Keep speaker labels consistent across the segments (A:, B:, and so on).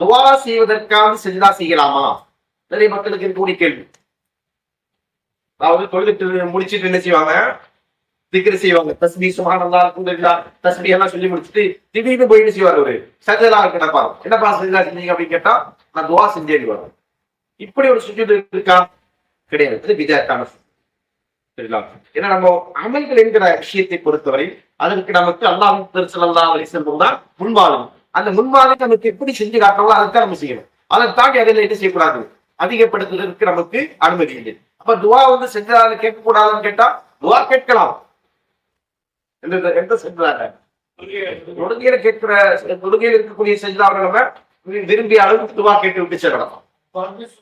A: துவா செய்வதற்காக செஞ்சா செய்யலாமா? நிறைய மக்களுக்கு இருக்கக்கூடிய கேள்வி. அதாவது தொழுதுட்டு முடிச்சுட்டு என்ன செய்வாங்க? திக்ரு செய்வாங்க. தஸ்பி சுமானல்லா அல்ஹம்துலில்லா. தஸ்பி எல்லாம் சொல்லி முடிச்சுட்டு திடீர்னு போய் செய்வார் அவரு? சஜதா கிடப்பாரு. என்னப்பா சஜதா செஞ்சீங்க அப்படின்னு கேட்டா நான் துவா செஞ்சேன் வரும் இப்படி ஒரு சுஜூது இருக்கா? கிடையாது. இது விஜயக்கான சரிங்களா? ஏன்னா நம்ம அமல்கள் என்கிற விஷயத்தை பொறுத்தவரை அதற்கு நமக்கு அல்லாஹ் திருச்சலல்லா அலி செல்வம் தான் முன்வாதம் அந்த முன்மாதிரி நமக்கு எப்படி செஞ்சு காட்டணும் அதைத்தான் நம்ம செய்யணும். அதை தாண்டி அதில் என்ன செய்யக்கூடாது. அதிகப்படுத்துவதற்கு நமக்கு அனுமதி இல்லை. அப்ப துவா வந்து செஞ்சதால கேட்கக்கூடாதுன்னு கேட்டா துவா கேட்கலாம். எந்த எந்த செஞ்சாங்க? தொடுகையில கேட்கிற தொடுகையில் இருக்கக்கூடிய செஞ்சாங்க நம்ம விரும்பிய அளவுக்கு துவா கேட்டு விட்டு செல்லலாம்.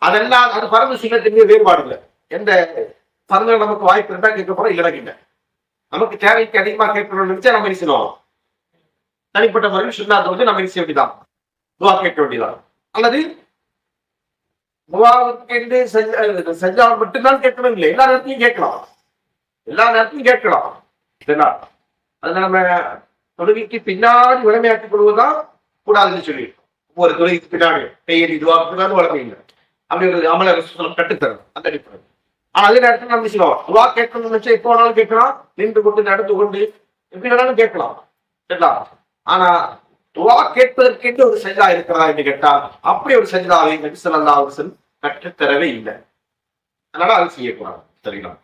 A: அதெல்லாம் அது பரந்த சின்னத்துக்கு வேறுபாடு இல்லை. எந்த பரந்த நமக்கு வாய்ப்பு இருந்தா கேட்க போறோம் இல்லைன்னா கேட்க நமக்கு தேவைக்கு அதிகமா கேட்கணும்னு நினைச்சா நம்ம என்ன செய்வோம் தனிப்பட்ட முறையில் சுண்ணாத்தை வந்து நம்ம என்ன செய்ய வேண்டியதான் துவா கேட்க வேண்டியதான் அல்லது துவாவுக்கு செஞ்சால் மட்டும்தான் கேட்கணும் இல்லை. எல்லா நேரத்தையும் கேட்கலாம். எல்லா நேரத்தையும் கேட்கலாம். சரிங்களா அது நம்ம தொழுகைக்கு பின்னாடி வலிமையாக்கிக் கொள்வதுதான் கூடாதுன்னு சொல்லி. ஒரு தொழுகைக்கு பின்னாடி கையெறி இதுவா பின்னாடி வளமை இல்லை அப்படி அமல ரசூலுல்லாஹ் அந்த அடிப்படை ஆனா அதே நேரத்தில் நம்ம செய்வோம் துவா கேட்கணும்னு நினைச்சா எப்போ வேணாலும் கேட்கலாம். நின்று கொண்டு நடந்து கொண்டு எப்படி வேணாலும் கேட்கலாம். சரிங்களா? ஆனா துவா கேட்பதற்கென்று ஒரு சஜிதா இருக்கிறதா என்று கேட்டால் அப்படி ஒரு சஜிதாவை நபி சொல்லா அவர்கள் கற்றுத்தரவே இல்லை. அதனால அது செய்யக்கூடாது. சரிங்களா?